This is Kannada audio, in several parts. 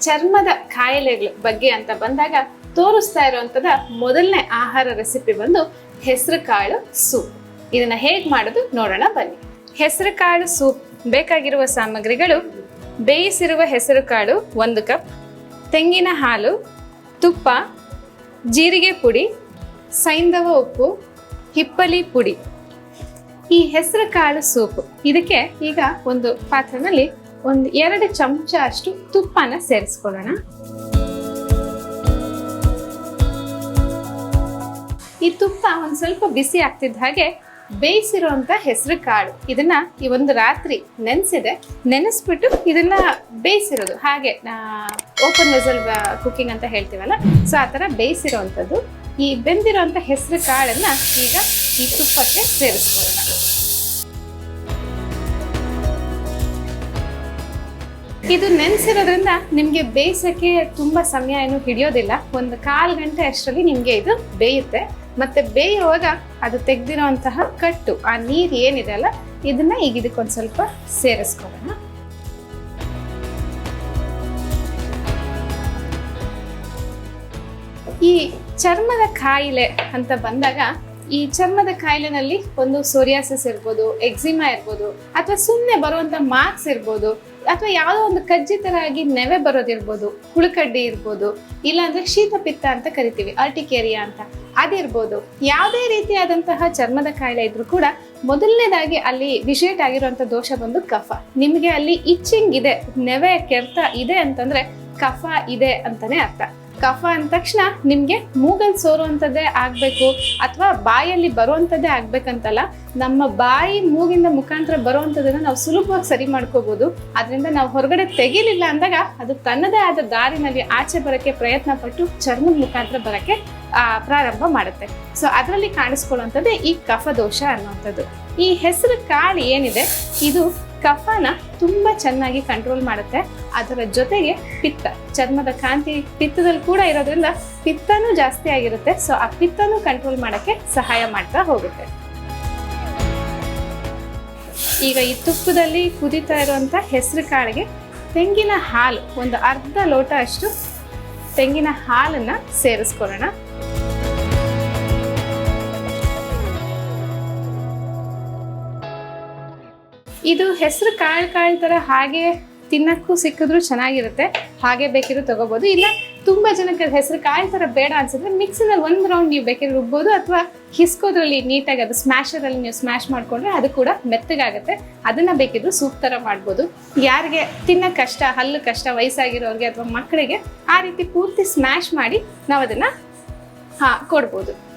ಚರ್ಮದ ಕಾಯಿಲೆಗಳ ಬಗ್ಗೆ ಅಂತ ಬಂದಾಗ ತೋರಿಸ್ತಾ ಇರುವಂತದ ಮೊದಲನೇ ಆಹಾರ ರೆಸಿಪಿ ಬಂದು ಹೆಸರು ಕಾಳು ಸೂಪ್ ಇದನ್ನ ಹೇಗೆ ಮಾಡೋದು ನೋಡೋಣ ಬನ್ನಿ. ಹೆಸರು ಕಾಳು ಸೂಪ್ ಬೇಕಾಗಿರುವ ಸಾಮಗ್ರಿಗಳು ಬೇಯಿಸಿರುವ ಹೆಸರು ಕಾಳು ಒಂದು ಕಪ್ ತೆಂಗಿನ ಹಾಲು, ತುಪ್ಪ, ಜೀರಿಗೆ ಪುಡಿ, ಸೈಂಧವ ಉಪ್ಪು, ಹಿಪ್ಪಲಿ ಪುಡಿ. ಈ ಹೆಸರು ಕಾಳು ಸೂಪ್ ಇದಕ್ಕೆ ಈಗ ಒಂದು ಪಾತ್ರೆನಲ್ಲಿ ಒಂದು ಎರಡು ಚಮಚ ಅಷ್ಟು ತುಪ್ಪನ ಸೇರಿಸ್ಕೊಳ್ಳೋಣ. ಈ ತುಪ್ಪ ಒಂದು ಸ್ವಲ್ಪ ಬಿಸಿ ಆಗ್ತಿದ್ದ ಹಾಗೆ ಬೇಯಿಸಿರುವಂತ ಹೆಸರು ಕಾಳು. ಇದನ್ನ ಈ ಒಂದು ರಾತ್ರಿ ನೆನೆಸಿದೆ. ನೆನೆಸ್ಬಿಟ್ಟು ಇದನ್ನ ಬೇಯಿಸಿರೋದು. ಹಾಗೆ ಓಪನ್ ವೆಸಲ್ ಕುಕಿಂಗ್ ಅಂತ ಹೇಳ್ತೀವಲ್ಲ, ಸೊ ಆ ಥರ ಬೇಯಿಸಿರುವಂಥದ್ದು. ಈ ಬೆಂದಿರುವಂತ ಹೆಸರು ಕಾಳನ್ನ ಈಗ ಈ ತುಪ್ಪಕ್ಕೆ ಸೇರಿಸ್ಕೊಳ್ಳೋಣ. ಇದು ನೆನೆಸಿರೋದ್ರಿಂದ ನಿಮಗೆ ಬೇಯಿಸೋಕ್ಕೆ ತುಂಬ ಸಮಯ ಏನು ಹಿಡಿಯೋದಿಲ್ಲ. ಒಂದು ಕಾಲು ಗಂಟೆ ಅಷ್ಟರಲ್ಲಿ ನಿಮಗೆ ಇದು ಬೇಯುತ್ತೆ. ಮತ್ತೆ ಬೇಯುವಾಗ ಅದು ತೆಗೆದಿರೋಂತಹ ಕಟ್ಟು, ಆ ನೀರು ಏನಿದೆ ಅಲ್ಲ, ಇದನ್ನ ಈಗ ಇದಕ್ಕೊಂದು ಸ್ವಲ್ಪ ಸೇರಿಸ್ಕೊಳ್ಳೋಣ. ಈ ಚರ್ಮದ ಕಾಯಿಲೆ ಅಂತ ಬಂದಾಗ ಈ ಚರ್ಮದ ಕಾಯಿಲೆನಲ್ಲಿ ಒಂದು ಸೋರಿಯಾಸಿಸ್ ಇರ್ಬೋದು ಎಕ್ಸಿಮಾ ಇರ್ಬೋದು, ಅಥವಾ ಸುಮ್ಮನೆ ಬರುವಂತ ಮಾರ್ಕ್ಸ್ ಇರ್ಬೋದು, ಅಥವಾ ಯಾವುದೋ ಒಂದು ಕಜ್ಜಿ ತರ ಆಗಿ ನೆವೆ ಬರೋದಿರ್ಬೋದು ಹುಳುಕಡ್ಡಿ ಇರ್ಬೋದು, ಇಲ್ಲಾಂದ್ರೆ ಶೀತಪಿತ್ತ ಅಂತ ಕರಿತೀವಿ ಅರ್ಟಿಕೇರಿಯಾ ಅಂತ. ಅದಿರ್ಬೋದು. ಯಾವುದೇ ರೀತಿಯಾದಂತಹ ಚರ್ಮದ ಕಾಯಿಲೆ ಇದ್ರೂ ಕೂಡ ಮೊದಲನೇದಾಗಿ ಅಲ್ಲಿ ವಿಷೇಟ್ ಆಗಿರುವಂತ ದೋಷ ಬಂದು ಕಫ. ನಿಮಗೆ ಅಲ್ಲಿ ಇಚ್ಚಿಂಗ್ ಇದೆ, ನೆವೆ ಕೆರ್ತ ಇದೆ ಅಂತಂದ್ರೆ ಕಫ ಇದೆ ಅಂತಾನೆ ಅರ್ಥ. ಕಫ ಅಂದ ತಕ್ಷಣ ನಿಮ್ಗೆ ಮೂಗಲ್ ಸೋರುವಂಥದ್ದೇ ಆಗ್ಬೇಕು ಅಥವಾ ಬಾಯಲ್ಲಿ ಬರುವಂಥದ್ದೇ ಆಗ್ಬೇಕಂತಲ್ಲ, ನಮ್ಮ ಬಾಯಿ ಮೂಗಿಂದ ಮುಖಾಂತರ ಬರುವಂಥದ್ದನ್ನ ನಾವು ಸುಲಭವಾಗಿ ಸರಿ ಮಾಡ್ಕೋಬಹುದು ಅದರಿಂದ ನಾವು ಹೊರಗಡೆ ತೆಗಿಲಿಲ್ಲ ಅಂದಾಗ ಅದು ತನ್ನದೇ ಆದ ದಾರಿನಲ್ಲಿ ಆಚೆ ಬರಕ್ಕೆ ಪ್ರಯತ್ನ ಪಟ್ಟು ಚರ್ಮದ ಮುಖಾಂತರ ಬರಕ್ಕೆ ಪ್ರಾರಂಭ ಮಾಡುತ್ತೆ. ಸೊ ಅದರಲ್ಲಿ ಕಾಣಿಸ್ಕೊಳ್ಳುವಂಥದ್ದೇ ಈ ಕಫ ದೋಷ ಅನ್ನುವಂಥದ್ದು. ಈ ಹೆಸರು ಕಾಳು ಏನಿದೆ? ಇದು ಕಫನ ತುಂಬ ಚೆನ್ನಾಗಿ ಕಂಟ್ರೋಲ್ ಮಾಡುತ್ತೆ. ಅದರ ಜೊತೆಗೆ ಪಿತ್ತ, ಚರ್ಮದ ಕಾಂತಿ ಪಿತ್ತದಲ್ಲಿ ಕೂಡ ಇರೋದ್ರಿಂದ ಪಿತ್ತನೂ ಜಾಸ್ತಿ ಆಗಿರುತ್ತೆ. ಸೊ ಆ ಪಿತ್ತನೂ ಕಂಟ್ರೋಲ್ ಮಾಡಕ್ಕೆ ಸಹಾಯ ಮಾಡ್ತಾ ಹೋಗುತ್ತೆ. ಈಗ ಈ ತುಪ್ಪದಲ್ಲಿ ಕುದೀತಾ ಇರುವಂತ ಹೆಸರು ಕಾಳಿಗೆ ತೆಂಗಿನ ಹಾಲು, ಒಂದು ಅರ್ಧ ಲೋಟ ಅಷ್ಟು ತೆಂಗಿನ ಹಾಲನ್ನ ಸೇರಿಸ್ಕೊಳ್ಳೋಣ. ಇದು ಹೆಸರು ಕಾಳು ಕಾಳು ಥರ ಹಾಗೆ ತಿನ್ನಕ್ಕೂ ಸಿಕ್ಕಿದ್ರೂ ಚೆನ್ನಾಗಿರುತ್ತೆ. ಹಾಗೆ ಬೇಕಿದ್ರು ತಗೋಬಹುದು ಇಲ್ಲ, ತುಂಬ ಜನಕ್ಕೆ ಹೆಸರು ಕಾಳು ಥರ ಬೇಡ ಅನ್ಸಿದ್ರೆ ಮಿಕ್ಸಿನಲ್ಲಿ ಒಂದು ರೌಂಡ್ ನೀವು ಬೇಕಿದ್ರೆ ರುಬ್ಬೋದು ಅಥವಾ ಹಿಸ್ಕೋದ್ರಲ್ಲಿ ನೀಟಾಗಿ ಅದು ಸ್ಮ್ಯಾಶರಲ್ಲಿ ನೀವು ಸ್ಮ್ಯಾಶ್ ಮಾಡಿಕೊಂಡ್ರೆ ಅದು ಕೂಡ ಮೆತ್ತಗಾಗುತ್ತೆ. ಅದನ್ನು ಬೇಕಿದ್ರು ಸೂಪ್ ಥರ ಮಾಡ್ಬೋದು. ಯಾರಿಗೆ ತಿನ್ನೋ ಕಷ್ಟ, ಹಲ್ಲು ಕಷ್ಟ, ವಯಸ್ಸಾಗಿರೋರಿಗೆ ಅಥವಾ ಮಕ್ಕಳಿಗೆ ಆ ರೀತಿ ಪೂರ್ತಿ ಸ್ಮ್ಯಾಶ್ ಮಾಡಿ ನಾವು ಅದನ್ನು, ಹಾ, ಕೊಡ್ಬೋದು.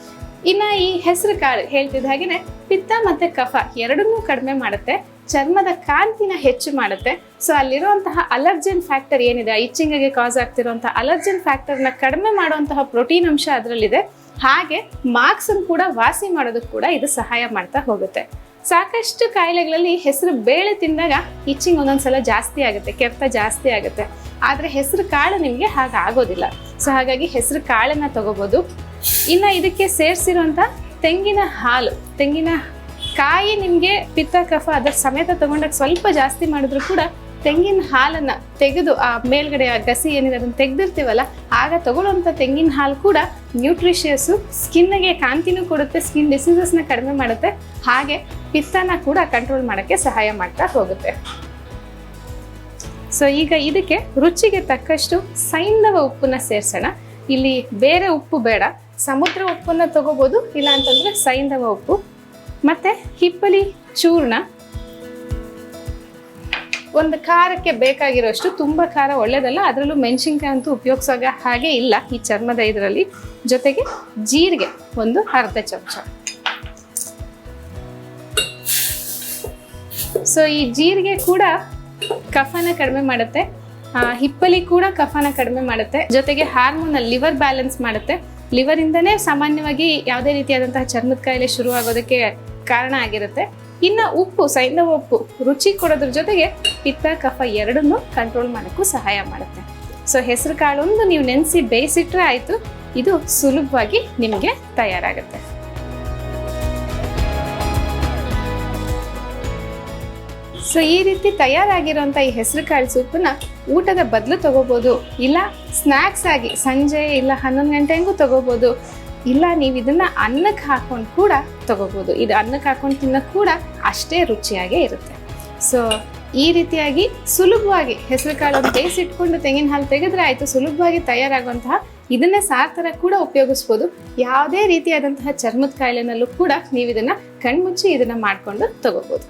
ಇನ್ನ ಈ ಹೆಸರು ಕಾಳು ಹೇಳ್ತಿದ್ದ ಹಾಗೆನೆ ಪಿತ್ತ ಮತ್ತೆ ಕಫ ಎರಡನ್ನೂ ಕಡಿಮೆ ಮಾಡುತ್ತೆ, ಚರ್ಮದ ಕಾಂತಿನ ಹೆಚ್ಚು ಮಾಡುತ್ತೆ. ಸೊ ಅಲ್ಲಿರುವಂತಹ ಅಲರ್ಜನ್ ಫ್ಯಾಕ್ಟರ್ ಏನಿದೆ ಇಚ್ಚಿಂಗಿಗೆ ಕಾಸ್ ಆಗ್ತಿರುವಂತಹ ಅಲರ್ಜನ್ ಫ್ಯಾಕ್ಟರ್ನ ಕಡಿಮೆ ಮಾಡುವಂತಹ ಪ್ರೋಟೀನ್ ಅಂಶ ಅದರಲ್ಲಿದೆ. ಹಾಗೆ ಮಾರ್ಕ್ಸ್ ಕೂಡ ವಾಸಿ ಮಾಡೋದಕ್ಕೆ ಕೂಡ ಇದು ಸಹಾಯ ಮಾಡ್ತಾ ಹೋಗುತ್ತೆ. ಸಾಕಷ್ಟು ಕಾಯಿಲೆಗಳಲ್ಲಿ ಹೆಸರು ಬೇಳೆ ತಿಂದಾಗ ಇಚ್ಚಿಂಗ್ ಒಂದೊಂದ್ಸಲ ಜಾಸ್ತಿ ಆಗುತ್ತೆ ಕೆರೆತ ಜಾಸ್ತಿ ಆಗುತ್ತೆ. ಆದ್ರೆ ಹೆಸರು ಕಾಳು ನಿಮಗೆ ಹಾಗೆ ಆಗೋದಿಲ್ಲ ಸೊ ಹಾಗಾಗಿ ಹೆಸರು ಕಾಳನ್ನ ತಗೋಬಹುದು ಇನ್ನ ಇದಕ್ಕೆ ಸೇರಿಸಿರುವಂಥ ತೆಂಗಿನ ಹಾಲು, ತೆಂಗಿನ ಕಾಯಿ ನಿಮಗೆ ಪಿತ್ತ, ಕಫ ಅದರ ಸಮೇತ ತಗೊಂಡಾಗ ಸ್ವಲ್ಪ ಜಾಸ್ತಿ ಮಾಡಿದ್ರು ಕೂಡ ತೆಂಗಿನ ಹಾಲನ್ನು ತೆಗೆದು ಆ ಮೇಲ್ಗಡೆ ಆ ಗಸಿ ಏನಿದೆ ಅದನ್ನು ತೆಗೆದಿರ್ತೀವಲ್ಲ, ಆಗ ತಗೊಳ್ಳುವಂಥ ತೆಂಗಿನ ಹಾಲು ಕೂಡ ನ್ಯೂಟ್ರಿಷಿಯಸ್ಸು ಸ್ಕಿನ್ಗೆ ಕಾಂತಿನೂ ಕೊಡುತ್ತೆ ಸ್ಕಿನ್ ಡಿಸೀಸಸ್ನ ಕಡಿಮೆ ಮಾಡುತ್ತೆ, ಹಾಗೆ ಪಿತ್ತನ ಕೂಡ ಕಂಟ್ರೋಲ್ ಮಾಡೋಕ್ಕೆ ಸಹಾಯ ಮಾಡ್ತಾ ಹೋಗುತ್ತೆ. ಸೊ ಈಗ ಇದಕ್ಕೆ ರುಚಿಗೆ ತಕ್ಕಷ್ಟು ಸೈಂಧವ ಉಪ್ಪನ್ನ ಸೇರ್ಸೋಣ. ಇಲ್ಲಿ ಬೇರೆ ಉಪ್ಪು ಬೇಡ ಸಮುದ್ರ ಉಪ್ಪನ್ನ ತಗೋಬೋದು, ಇಲ್ಲ ಅಂತಂದರೆ ಸೈಂಧವ ಉಪ್ಪು. ಮತ್ತೆ ಹಿಪ್ಪಲಿ ಚೂರ್ಣ. ಒಂದು ಖಾರಕ್ಕೆ ಬೇಕಾಗಿರೋಷ್ಟು ತುಂಬಾ ಖಾರ ಒಳ್ಳೇದಲ್ಲ, ಅದರಲ್ಲೂ ಮೆಣಸಿನ್ಕಾಯಿ ಅಂತೂ ಉಪಯೋಗಿಸೋ ಹಾಗೆ ಇಲ್ಲ ಈ ಚರ್ಮದ ಇದರಲ್ಲಿ. ಜೊತೆಗೆ ಜೀರಿಗೆ, ಒಂದು ಅರ್ಧ ಚಮಚ. ಸೊ ಈ ಜೀರಿಗೆ ಕೂಡ ಕಫನ ಕಡಿಮೆ ಮಾಡುತ್ತೆ. ಹಿಪ್ಪಲಿ ಕೂಡ ಕಫನ ಕಡಿಮೆ ಮಾಡುತ್ತೆ. ಜೊತೆಗೆ ಹಾರ್ಮೋನ್ ಲಿವರ್ ಬ್ಯಾಲೆನ್ಸ್ ಮಾಡುತ್ತೆ. ಲಿವರ್ ಇಂದನೇ ಸಾಮಾನ್ಯವಾಗಿ ಯಾವುದೇ ರೀತಿಯಾದಂತಹ ಚರ್ಮದ ಕಾಯಿಲೆ ಶುರು ಆಗೋದಕ್ಕೆ ಕಾರಣ ಆಗಿರುತ್ತೆ. ಇನ್ನ ಉಪ್ಪು ಸೈಂಧವ ಉಪ್ಪು, ರುಚಿ ಕೊಡೋದ್ರ ಜೊತೆಗೆ ಪಿತ್ತ ಕಫ ಎರಡನ್ನೂ ಕಂಟ್ರೋಲ್ ಮಾಡೋಕ್ಕೂ ಸಹಾಯ ಮಾಡುತ್ತೆ. ಸೊ ಹೆಸರು ಕಾಳೊಂದು ನೀವು ನೆನೆಸಿ ಬೇಯಿಸಿಟ್ರೆ ಆಯಿತು. ಇದು ಸುಲಭವಾಗಿ ನಿಮಗೆ ತಯಾರಾಗುತ್ತೆ. ಸೊ ಈ ರೀತಿ ತಯಾರಾಗಿರೋಂಥ ಈ ಹೆಸರು ಕಾಳು ಸೂಪನ್ನ ಊಟದ ಬದಲು ತಗೋಬೋದು. ಇಲ್ಲ ಸ್ನ್ಯಾಕ್ಸ್ ಆಗಿ ಸಂಜೆ ಇಲ್ಲ ಹನ್ನೊಂದು ಗಂಟೆಗೂ ತಗೋಬೋದು. ಇಲ್ಲ ನೀವು ಇದನ್ನ ಅನ್ನಕ್ಕೆ ಹಾಕೊಂಡು ಕೂಡ ತಗೋಬೋದು. ಇದು ಅನ್ನಕ್ಕೆ ಹಾಕೊಂಡು ತಿನ್ನೋಕೆ ಕೂಡ ಅಷ್ಟೇ ರುಚಿಯಾಗೇ ಇರುತ್ತೆ. ಸೊ ಈ ರೀತಿಯಾಗಿ ಸುಲಭವಾಗಿ ಹೆಸರು ಕಾಳನ್ನು ಬೇಯಿಸಿಟ್ಕೊಂಡು ತೆಂಗಿನ ಹಾಲು ತೆಗೆದ್ರೆ ಆಯಿತು, ಸುಲಭವಾಗಿ ತಯಾರಾಗುವಂತಹ ಇದನ್ನೇ ಸಾರ್ ಥರ ಕೂಡ ಉಪಯೋಗಿಸ್ಬೋದು. ಯಾವುದೇ ರೀತಿಯಾದಂತಹ ಚರ್ಮದ ಕಾಯಿಲೆನಲ್ಲೂ ಕೂಡ ನೀವು ಇದನ್ನ ಕಣ್ಮುಚ್ಚಿ ಇದನ್ನ ಮಾಡ್ಕೊಂಡು ತಗೋಬೋದು.